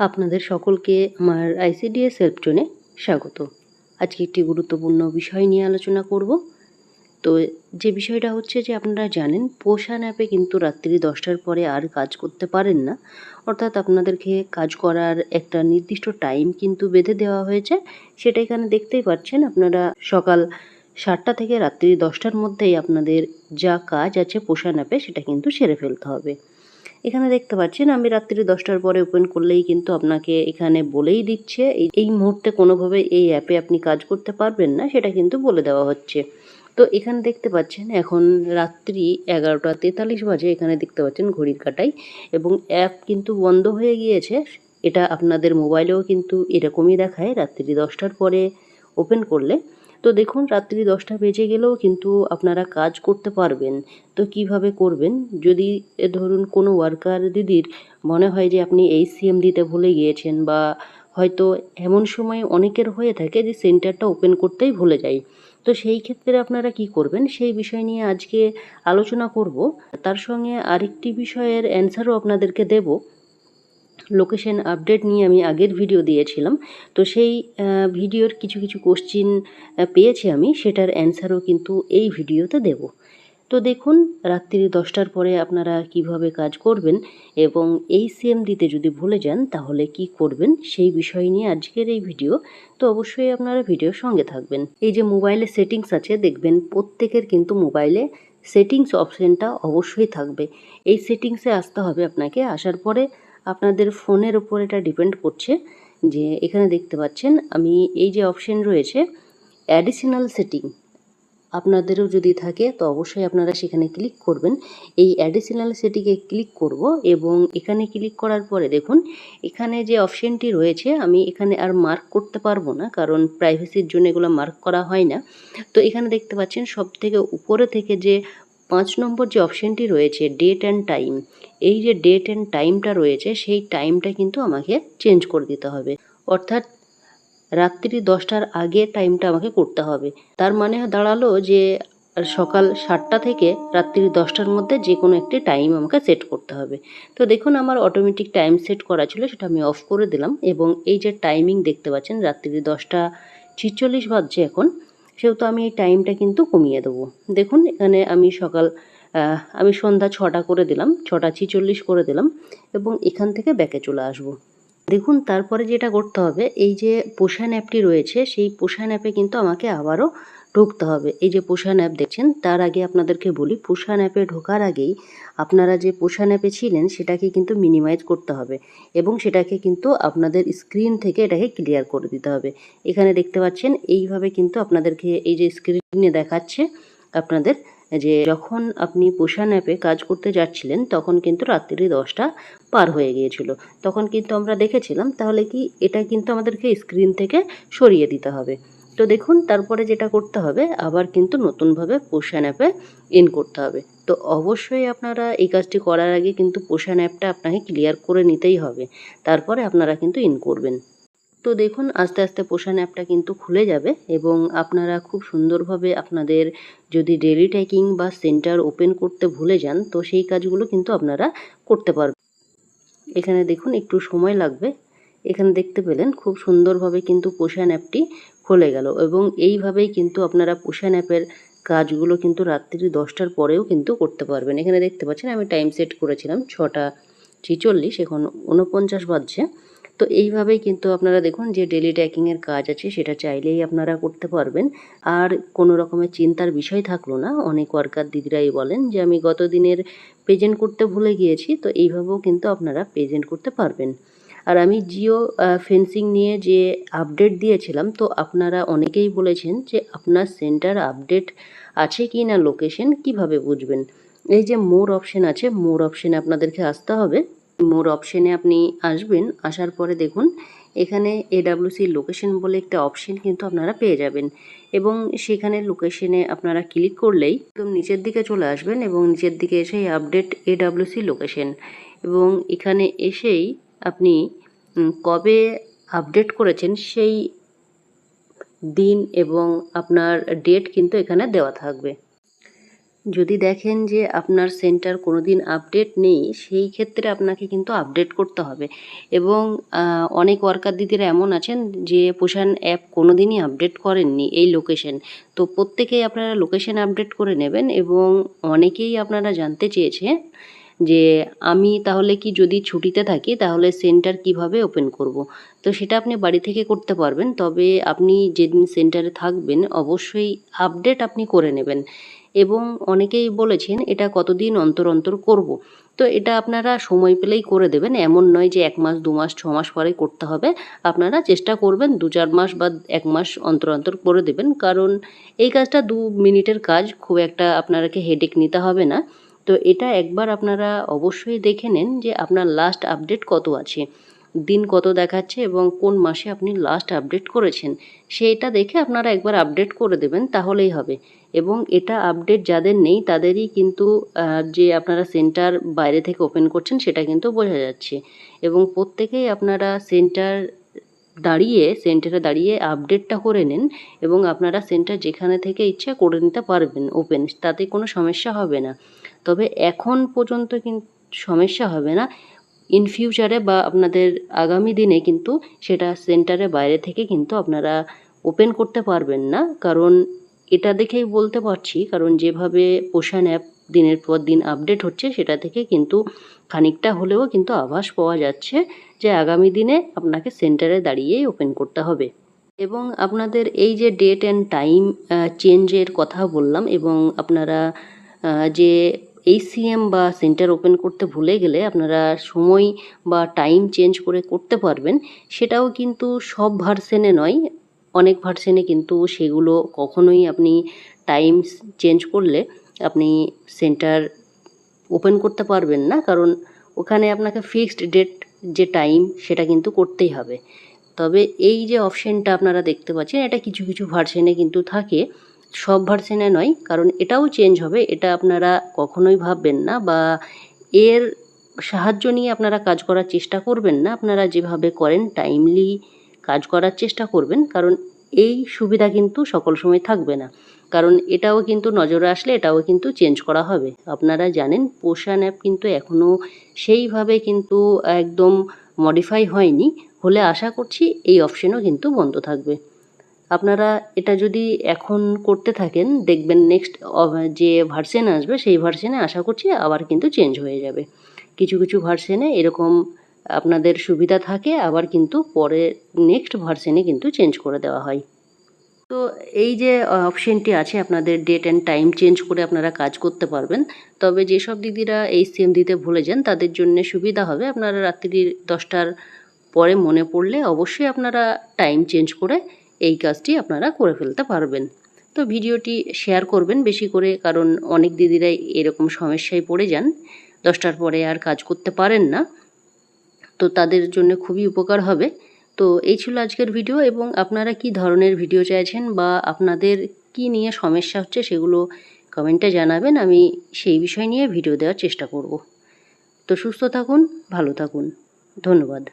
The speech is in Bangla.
আপনাদের সকলকে আমার আইসিডিএস হেল্প জোনে স্বাগত। আজকে একটি গুরুত্বপূর্ণ বিষয় নিয়ে আলোচনা করব। তো যে বিষয়টা হচ্ছে যে আপনারা জানেন পোষান অ্যাপে কিন্তু রাত্রি দশটার পরে আর কাজ করতে পারেন না। অর্থাৎ আপনাদেরকে কাজ করার একটা নির্দিষ্ট টাইম কিন্তু বেঁধে দেওয়া হয়েছে। সেটা এখানে দেখতেই পাচ্ছেন, আপনারা সকাল সাতটা থেকে রাত্রি দশটার মধ্যেই আপনাদের যা কাজ আছে পোষান অ্যাপে সেটা কিন্তু সেরে ফেলতে হবে। এখানে দেখতে পাচ্ছেন, আমি রাত্রি দশটার পরে ওপেন করলেই কিন্তু আপনাকে এখানে বলেই দিচ্ছে। এই- মুহূর্তে কোনোভাবে এই অ্যাপে আপনি কাজ করতে পারবেন না, সেটা কিন্তু বলে দেওয়া হচ্ছে। তো এখানে দেখতে পাচ্ছেন, এখন রাত্রি এগারোটা তেতাল্লিশ বাজে, এখানে দেখতে পাচ্ছেন ঘড়ির কাটাই এবং অ্যাপ কিন্তু বন্ধ হয়ে গিয়েছে। এটা আপনাদের মোবাইলেও কিন্তু এরকমই দেখায়, রাত্রি দশটার পরে ওপেন করলে। তো দেখুন, রাত্রি দশটা বেজে গেলেও কিন্তু আপনারা কাজ করতে পারবেন। তো কীভাবে করবেন? যদি ধরুন কোনো ওয়ার্কার দিদির মনে হয় যে আপনি এই সিএম দিতে ভুলে গিয়েছেন বা হয়তো এমন সময় অনেকের হয়ে থাকে যে সেন্টারটা ওপেন করতেই ভুলে যায়। তো সেই ক্ষেত্রে আপনারা কি করবেন? সেই বিষয় নিয়ে আজকে আলোচনা করব। তার সঙ্গে আরেকটি বিষয়ের অ্যান্সারও আপনাদেরকে দেব। লোকেশন আপডেট নিয়ে আমি আগের ভিডিও দিয়েছিলাম। তো সেই ভিডিওর কিছু কিছু কোশ্চিন পেয়েছি আমি, সেটার অ্যান্সারও কিন্তু এই ভিডিওতে দেব। তো দেখুন, রাত্রি দশটার পরে আপনারা কীভাবে কাজ করবেন এবং এই সিএম দিতে যদি ভুলে যান, তাহলে কি করবেন সেই বিষয় নিয়ে আজকের এই ভিডিও তো অবশ্যই আপনারা ভিডিওর সঙ্গে থাকবেন। এই যে মোবাইলে সেটিংস আছে, দেখবেন প্রত্যেকের কিন্তু মোবাইলে সেটিংস অপশানটা অবশ্যই থাকবে। এই সেটিংসে আসতে হবে আপনাকে, আসার পরে আপনাদের ফোনের উপর এটা ডিপেন্ড করছে যে এখানে দেখতে পাচ্ছেন, আমি এই যে অপশন রয়েছে অ্যাডিশনাল সেটিং আপনাদেরও যদি থাকে, তো অবশ্যই আপনারা সেখানে ক্লিক করবেন। এই অ্যাডিশনাল সেটিংয়ে ক্লিক করব এবং এখানে ক্লিক করার পরে দেখুন, এখানে যে অপশনটি রয়েছে, আমি এখানে আর মার্ক করতে পারব না, কারণ প্রাইভেসির জন্য এগুলো মার্ক করা হয় না। তো এখানে দেখতে পাচ্ছেন সব থেকে উপরে থেকে যে পাঁচ নম্বর যে অপশনটি রয়েছে ডেট অ্যান্ড টাইম এই যে ডেট অ্যান্ড টাইমটা রয়েছে, সেই টাইমটা কিন্তু আমাকে চেঞ্জ করে দিতে হবে। অর্থাৎ রাত্রি দশটার আগে টাইমটা আমাকে করতে হবে। তার মানে দাঁড়াল যে সকাল সাতটা থেকে রাত্রি দশটার মধ্যে যে কোনো একটি টাইম আমাকে সেট করতে হবে। তো দেখুন, আমার অটোমেটিক টাইম সেট করা ছিল, সেটা আমি অফ করে দিলাম এবং এই যে টাইমিং দেখতে পাচ্ছেন, রাত্রি দশটা ছিচল্লিশ বাজছে এখন। সেহেতু আমি এই টাইমটা কিন্তু কমিয়ে দেবো দেখুন, এখানে আমি সকাল আমি সন্ধ্যা ছটা করে দিলাম, ছটা ছিচল্লিশ করে দিলাম এবং এখান থেকে ব্যাকে চলে আসব। দেখুন, তারপরে যেটা করতে হবে, এই যে পোষান অ্যাপটি রয়েছে, সেই পোষান অ্যাপে কিন্তু আমাকে আবারও ঢুকতে হবে। এই যে পোষান অ্যাপ দেখছেন, তার আগে আপনাদেরকে বলি পোষান অ্যাপে ঢোকার আগেই আপনারা যে পোষান অ্যাপে ছিলেন, সেটাকে কিন্তু মিনিমাইজ করতে হবে এবং সেটাকে কিন্তু আপনাদের স্ক্রিন থেকে এটাকে ক্লিয়ার করে দিতে হবে। এখানে দেখতে পাচ্ছেন, এইভাবে কিন্তু আপনাদেরকে এই যে স্ক্রিনে দেখাচ্ছে আপনাদের যে যখন আপনি পোষান অ্যাপে কাজ করতে যাচ্ছিলেন, তখন কিন্তু রাত্রি দশটা পার হয়ে গিয়েছিল। তখন কিন্তু আমরা দেখেছিলাম, তাহলে কি এটা কিন্তু আমাদেরকে স্ক্রিন থেকে সরিয়ে দিতে হবে। তো দেখুন, তারপরে যেটা করতে হবে, আবার কিন্তু নতুনভাবে পোষান অ্যাপে ইন করতে হবে। তো অবশ্যই আপনারা এই কাজটি করার আগে কিন্তু পোষান অ্যাপটা আপনাকে ক্লিয়ার করে নিতেই হবে। তারপরে আপনারা কিন্তু ইন করবেন। তো দেখুন, আস্তে আস্তে পোষান অ্যাপটা কিন্তু খুলে যাবে এবং আপনারা খুব সুন্দরভাবে আপনাদের যদি ডেলি ট্যাকিং বা সেন্টার ওপেন করতে ভুলে যান, তো সেই কাজগুলো কিন্তু আপনারা করতে পারবেন। এখানে দেখুন, একটু সময় লাগবে। এখানে দেখতে পেলেন খুব সুন্দরভাবে কিন্তু পোষান অ্যাপটি খুলে গেল এবং এইভাবেই কিন্তু আপনারা পোষান অ্যাপের কাজগুলো কিন্তু রাত্রি দশটার পরেও কিন্তু করতে পারবেন। এখানে দেখতে পাচ্ছেন আমি টাইম সেট করেছিলাম ছটা ছিচল্লিশ, এখন উনপঞ্চাশ বাজছে। তো এইভাবেই কিন্তু আপনারা দেখুন যে ডেলি ট্র্যাকিংয়ের কাজ আছে, সেটা চাইলেই আপনারা করতে পারবেন। আর কোনো রকমের চিন্তার বিষয় থাকল না। অনেক ওয়ার্কার দিদিরাই বলেন যে, আমি গত দিনের প্রেজেন্ট করতে ভুলে গিয়েছি। তো এইভাবেও কিন্তু আপনারা প্রেজেন্ট করতে পারবেন। আর আমি জিও ফেন্সিং নিয়ে যে আপডেট দিয়েছিলাম, তো আপনারা অনেকেই বলেছেন যে আপনার সেন্টার আপডেট আছে কি না লোকেশন কীভাবে বুঝবেন? এই যে মোর অপশন আছে মোর অপশনে আপনাদেরকে আসতে হবে। মোর অপশনে আপনি আসবেন, আসার পরে দেখুন, এখানে এডাব্লিউসি লোকেশন বলে একটা অপশন কিন্তু আপনারা পেয়ে যাবেন। এবং সেখানে লোকেশনে আপনারা ক্লিক করলেই একদম নিচের দিকে চলে আসবেন এবং নিচের দিকে এসেই আপডেট এডাব্লিউসি লোকেশন এবং এখানে এসেই আপনি কবে আপডেট করেছেন সেই দিন এবং আপনার ডেট কিন্তু এখানে দেওয়া থাকবে। যদি দেখেন যে আপনার সেন্টার কোনো দিন আপডেট নেই, সেই ক্ষেত্রে আপনাকে কিন্তু আপডেট করতে হবে। এবং অনেক ওয়ার্কার দিদিরা এমন আছেন যে পোষান অ্যাপ কোনো দিনই আপডেট করেননি এই লোকেশন তো প্রত্যেকেই আপনারা লোকেশন আপডেট করে নেবেন এবং অনেকেই আপনারা জানতে চেয়েছে যে আমি তাহলে কি যদি ছুটিতে থাকি তাহলে সেন্টার কীভাবে ওপেন করব? তো সেটা আপনি বাড়ি থেকে করতে পারবেন। তবে আপনি যেদিন সেন্টারে থাকবেন অবশ্যই আপডেট আপনি করে নেবেন। এবং অনেকেই বলেছেন, এটা কতদিন অন্তর অন্তর করব? তো এটা আপনারা সময় পেলেই করে দেবেন। এমন নয় যে এক মাস, দু মাস, ছ মাস পরে করতে হবে। আপনারা চেষ্টা করবেন দু চার মাস বা এক মাস অন্তর অন্তর করে দেবেন। কারণ এই কাজটা দু মিনিটের কাজ। খুব একটা আপনারাকে হেডেক নিতে হবে না। তো এটা একবার আপনারা অবশ্যই দেখে নেন যে আপনার লাস্ট আপডেট কত আছে, দিন কত দেখাচ্ছে এবং কোন মাসে আপনি লাস্ট আপডেট করেছেন, সেইটা দেখে আপনারা একবার আপডেট করে দেবেন, তাহলেই হবে। এবং এটা আপডেট যাদের নেই তাদেরই কিন্তু যে আপনারা সেন্টার বাইরে থেকে ওপেন করছেন সেটা কিন্তু বোঝা যাচ্ছে। এবং প্রত্যেকেই আপনারা সেন্টার দাঁড়িয়ে সেন্টারে দাঁড়িয়ে আপডেটটা করে নিন এবং আপনারা সেন্টার যেখানে থেকে ইচ্ছা করে নিতে পারবেন ওপেন তাতে কোনো সমস্যা হবে না। তবে এখন পর্যন্ত কিন্তু সমস্যা হবে না। ইন ফিউচারে বা আপনাদের আগামী দিনে কিন্তু সেটা সেন্টারের বাইরে থেকে কিন্তু আপনারা ওপেন করতে পারবেন না। কারণ এটা দেখেই বলতে পারছি, কারণ যেভাবে পোষণ অ্যাপ দিনের পর দিন আপডেট হচ্ছে, সেটা থেকে কিন্তু খানিকটা হলেও কিন্তু আভাস পাওয়া যাচ্ছে। যে আগামী দিনে আপনাকে সেন্টারে দাঁড়িয়েই ওপেন করতে হবে। এবং আপনাদের এই যে ডেট অ্যান্ড টাইম চেঞ্জের কথা বললাম এবং আপনারা যে এইচসিএম বা সেন্টার ওপেন করতে ভুলে গেলে আপনারা সময় বা টাইম চেঞ্জ করে করতে পারবেন, সেটাও কিন্তু সব ভার্সেনে নয়। অনেক ভার্সেনে কিন্তু সেগুলো কখনোই আপনি টাইম চেঞ্জ করলে আপনি সেন্টার ওপেন করতে পারবেন না। কারণ ওখানে আপনাকে ফিক্সড ডেট যে টাইম সেটা কিন্তু করতেই হবে। তবে এই যে অপশানটা আপনারা দেখতে পাচ্ছেন, এটা কিছু কিছু ভার্সেনে কিন্তু থাকে। সব ভার্সেনে নয়, কারণ এটাও চেঞ্জ হবে। এটা আপনারা কখনোই ভাববেন না বা এর সাহায্য নিয়ে আপনারা কাজ করার চেষ্টা করবেন না। আপনারা যেভাবে করেন টাইমলি কাজ করার চেষ্টা করবেন, কারণ এই সুবিধা কিন্তু সকল সময় থাকবে না। কারণ এটাও কিন্তু নজরে আসলে এটাও কিন্তু চেঞ্জ করা হবে। আপনারা জানেন পোষান অ্যাপ কিন্তু এখনও সেইভাবে কিন্তু একদম মডিফাই হয়নি। হলে আশা করছি এই অপশনও কিন্তু বন্ধ থাকবে। আপনারা এটা যদি এখন করতে থাকেন, দেখবেন নেক্সট যে ভার্সেন আসবে, সেই ভার্সেনে আশা করছি আবার কিন্তু চেঞ্জ হয়ে যাবে। কিছু কিছু ভার্সেনে এরকম আপনাদের সুবিধা থাকে, আবার কিন্তু পরে নেক্সট ভার্সেনে কিন্তু চেঞ্জ করে দেওয়া হয়। তো এই যে অপশনটি আছে আপনাদের ডেট অ্যান্ড টাইম চেঞ্জ করে আপনারা কাজ করতে পারবেন। তবে যেসব দিদিরা এই সিএম দিতে ভুলে যান, তাদের জন্য সুবিধা হবে আপনারা রাত্রি দশটার পরে মনে পড়লে অবশ্যই আপনারা টাইম চেঞ্জ করে এই কাজটি আপনারা করে ফেলতে পারবেন। তো ভিডিওটি শেয়ার করবেন বেশি করে, কারণ অনেক দিদিরাই এরকম সমস্যায় পড়ে যান, দশটার পরে আর কাজ করতে পারেন না। তো তাদের জন্য খুবই উপকার হবে। তো এই ছিল আজকের ভিডিও এবং আপনারা কি ধরনের ভিডিও চাইছেন বা আপনাদের কি নিয়ে সমস্যা হচ্ছে সেগুলো কমেন্টে জানাবেন। আমি সেই বিষয় নিয়ে ভিডিও দেওয়ার চেষ্টা করব। তো সুস্থ থাকুন, ভালো থাকুন। ধন্যবাদ।